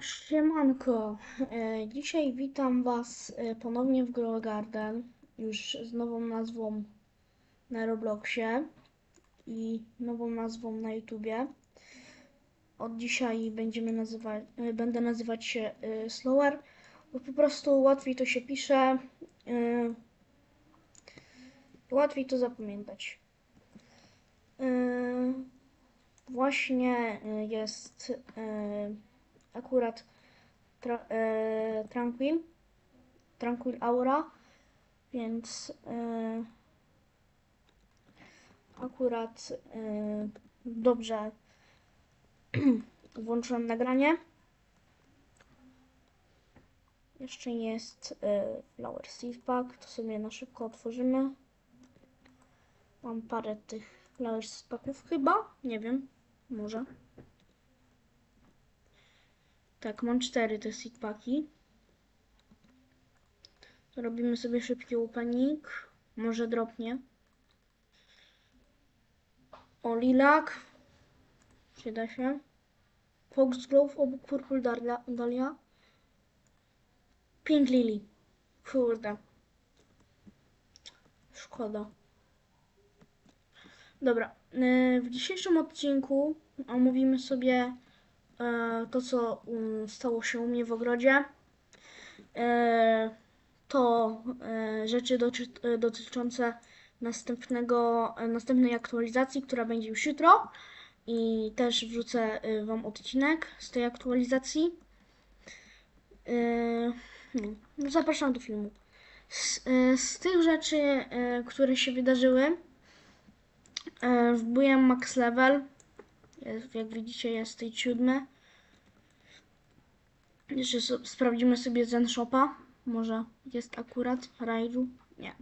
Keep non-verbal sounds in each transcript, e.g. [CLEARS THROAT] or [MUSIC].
Siemanko, e, dzisiaj witam Was e, ponownie w Grow Garden, już z nową nazwą na Robloxie i nową nazwą na YouTubie. Od dzisiaj będziemy nazywać, e, będę nazywać się Slower, bo po prostu łatwiej to się pisze, łatwiej to zapamiętać. Właśnie jest akurat tra, e, Tranquil, Tranquil Aura, więc e, akurat e, dobrze [CLEARS THROAT] włączyłem nagranie. Jeszcze jest e, Flower Seed Pack, to sobie na szybko otworzymy. Mam parę tych Flower Seed Packów chyba, nie wiem, może. Tak, mam cztery te seed packi. Robimy sobie szybki opening. Może dropnie. O, lilak. Przyda się. Foxglove obok Purple Dahlia. Dahlia. Pink Lily. Kurde. Szkoda. Dobra. y, W dzisiejszym odcinku omówimy sobie to, co um, stało się u mnie w ogrodzie. E, To e, rzeczy e, dotyczące następnego, e, następnej aktualizacji, która będzie już jutro. I też wrzucę e, Wam odcinek z tej aktualizacji. E, no, zapraszam do filmu. Z, e, z tych rzeczy, e, które się wydarzyły, e, wbiłem max level. Jak widzicie, jest tej siódmy. Jeszcze so, sprawdzimy sobie Zen Shopa. Może jest akurat Raiju? Nie.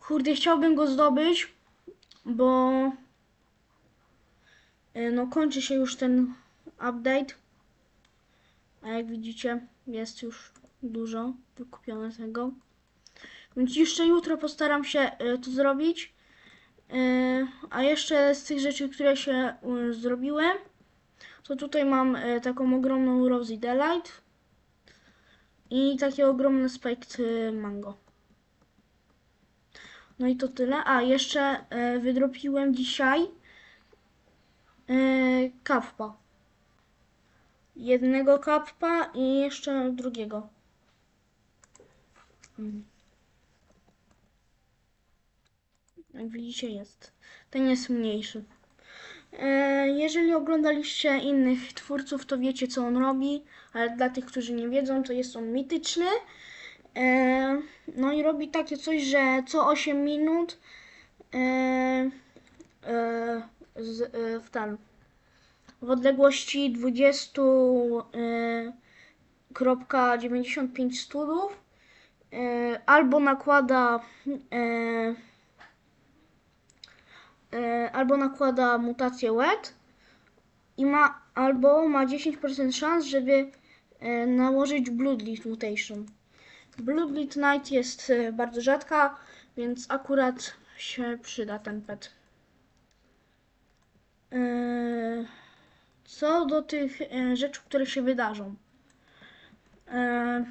Kurde, chciałbym go zdobyć, bo y, no kończy się już ten update. A jak widzicie, jest już dużo wykupione tego. Więc jeszcze jutro postaram się y, to zrobić. Y, A jeszcze z tych rzeczy, które się zrobiły, to tutaj mam y, taką ogromną Rosie Delight i takie ogromne Spiked Mango. No i to tyle. A jeszcze y, wydropiłem dzisiaj y, kappa. Jednego kappa i jeszcze drugiego. Mm. Jak widzicie jest. Ten jest mniejszy. E, Jeżeli oglądaliście innych twórców, to wiecie co on robi, ale dla tych, którzy nie wiedzą, to jest on mityczny. E, No i robi takie coś, że co 8 minut e, w tam w odległości 20 e, kropka 95 studów albo nakłada albo nakłada mutację wet i ma albo ma 10% szans, żeby e, nałożyć Bloodleaf Mutation. Bloodleaf Night jest e, bardzo rzadka, więc akurat się przyda ten pet. E, Co do tych e, rzeczy, które się wydarzą. E,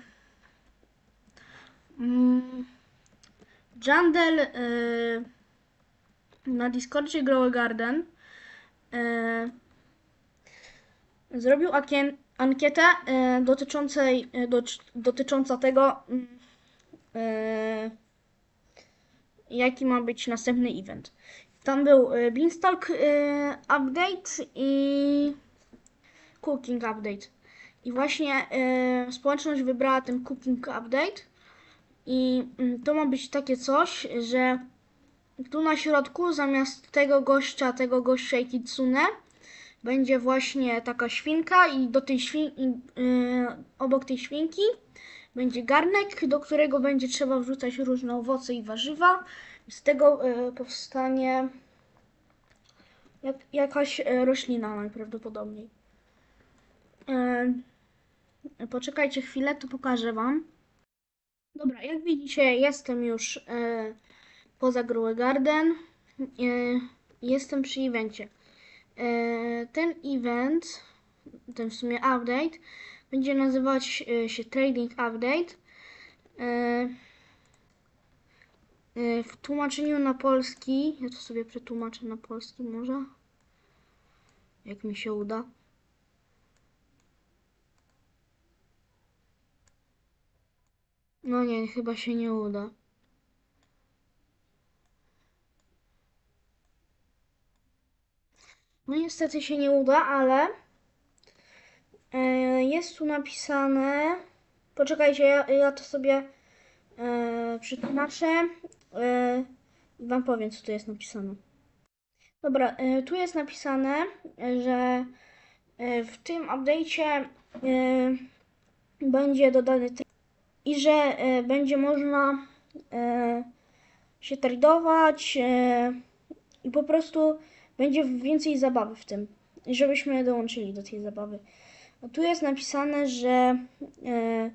mm, Jandel e, na Discordzie Grow Garden e, zrobił akien, ankietę e, dotyczącej, e, docz, dotycząca tego, mm, e, jaki ma być następny event. Tam był e, Beanstalk e, update i Cooking update. I właśnie e, społeczność wybrała ten Cooking update. I mm, to ma być takie coś, że tu na środku zamiast tego gościa, tego gościa i kitsune będzie właśnie taka świnka i do tej świnki, yy, obok tej świnki będzie garnek, do którego będzie trzeba wrzucać różne owoce i warzywa. Z tego yy, powstanie jak, jakaś yy, roślina najprawdopodobniej. Yy, poczekajcie chwilę, to pokażę Wam. Dobra, jak widzicie, jestem już yy, poza Grow Garden. Yy, jestem przy evencie. E, Ten event ten w sumie update, będzie nazywać e, się Trading Update. E, e, W tłumaczeniu na polski, ja to sobie przetłumaczę na polski może, jak mi się uda. No nie, chyba się nie uda. No niestety się nie uda, ale e, jest tu napisane. Poczekajcie, ja, ja to sobie e, przetłumaczę e, i wam powiem, co tu jest napisane. Dobra, e, tu jest napisane, że e, w tym update'cie e, będzie dodany i że e, będzie można e, się tradować e, i po prostu będzie więcej zabawy w tym, żebyśmy dołączyli do tej zabawy. A tu jest napisane, że e,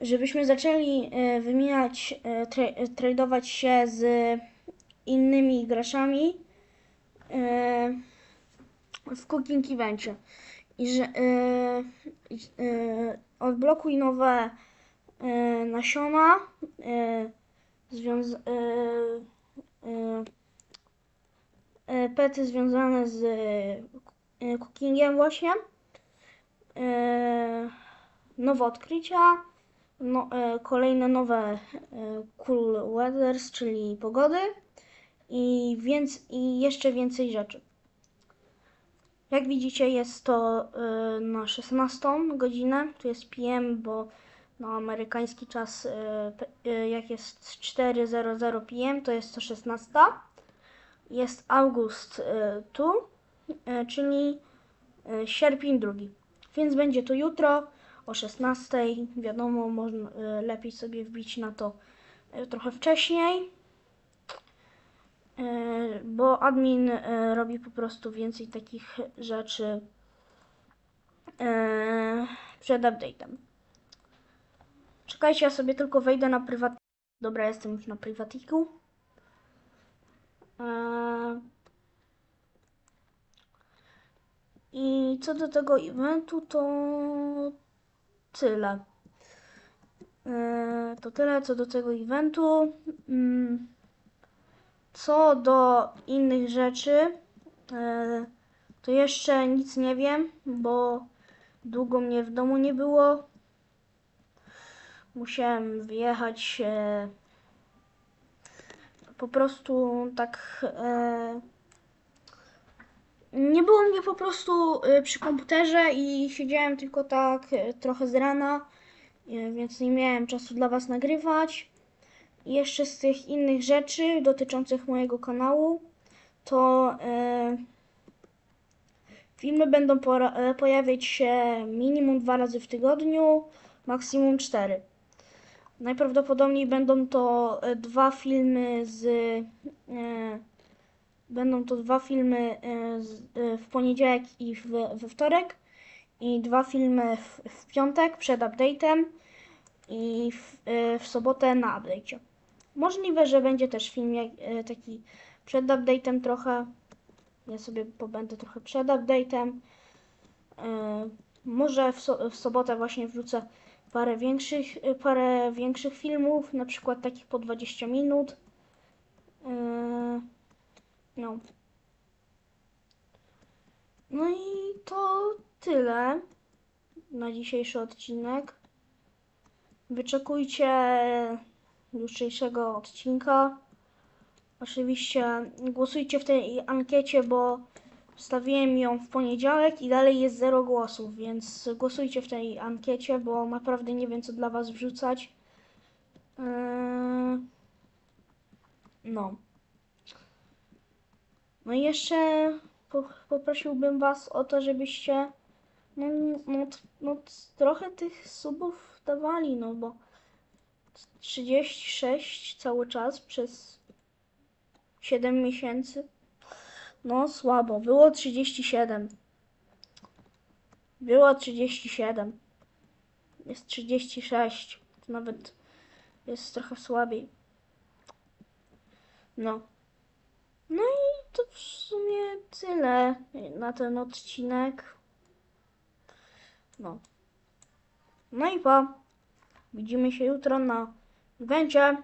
żebyśmy zaczęli e, wymieniać, e, tra tradować się z innymi graczami e, w Cooking Evencie. I że e, e, odblokuj nowe e, nasiona e, e, e, pety związane z e, cookingiem właśnie. E, nowe odkrycia, no, e, kolejne nowe e, cool weathers, czyli pogody i, więc, i jeszcze więcej rzeczy. Jak widzicie jest to e, na 16 godzinę, tu jest PM, bo na amerykański czas e, e, jak jest 4.00 PM to jest to 16 jest august e, tu, e, czyli e, sierpień drugi. Więc będzie to jutro o 16. Wiadomo, można lepiej sobie wbić na to trochę wcześniej, bo admin robi po prostu więcej takich rzeczy przed update'em. Czekajcie, ja sobie tylko wejdę na prywat. Dobra, jestem już na prywatiku. I co do tego eventu, to tyle. Eee, To tyle co do tego eventu. Mm, Co do innych rzeczy, eee, to jeszcze nic nie wiem, bo długo mnie w domu nie było. Musiałem wyjechać e, po prostu tak. E, nie było mnie po prostu e, przy komputerze i siedziałem tylko tak e, trochę z rana, e, więc nie miałem czasu dla Was nagrywać. I jeszcze z tych innych rzeczy dotyczących mojego kanału, to e, filmy będą pojawiać się minimum dwa razy w tygodniu, maksimum cztery. Najprawdopodobniej będą to e, dwa filmy z. E, będą to dwa filmy e, z, e, w poniedziałek i w, we wtorek. I dwa filmy w, w piątek przed update'em. I w, w sobotę na update'cie. Możliwe, że będzie też film jak, taki przed update'em trochę. Ja sobie pobędę trochę przed update'em. Może w, so, w sobotę właśnie wrzucę parę większych, y, parę większych filmów, na przykład takich po 20 minut. Yy, No. No i to tyle na dzisiejszy odcinek. Wyczekujcie jutrzejszego odcinka. Oczywiście głosujcie w tej ankiecie, bo Wstawiłem ją w poniedziałek i dalej jest 0 głosów, więc głosujcie w tej ankiecie, bo naprawdę nie wiem, co dla Was wrzucać. Yy, No. No i jeszcze po, poprosiłbym Was o to, żebyście no, no, no, t- trochę tych subów dawali, no bo 36 cały czas przez 7 miesięcy. No słabo, było 37. Było 37. Jest 36. To nawet jest trochę słabiej. No. No i to w sumie tyle na ten odcinek. No. No i pa. Widzimy się jutro na evencie.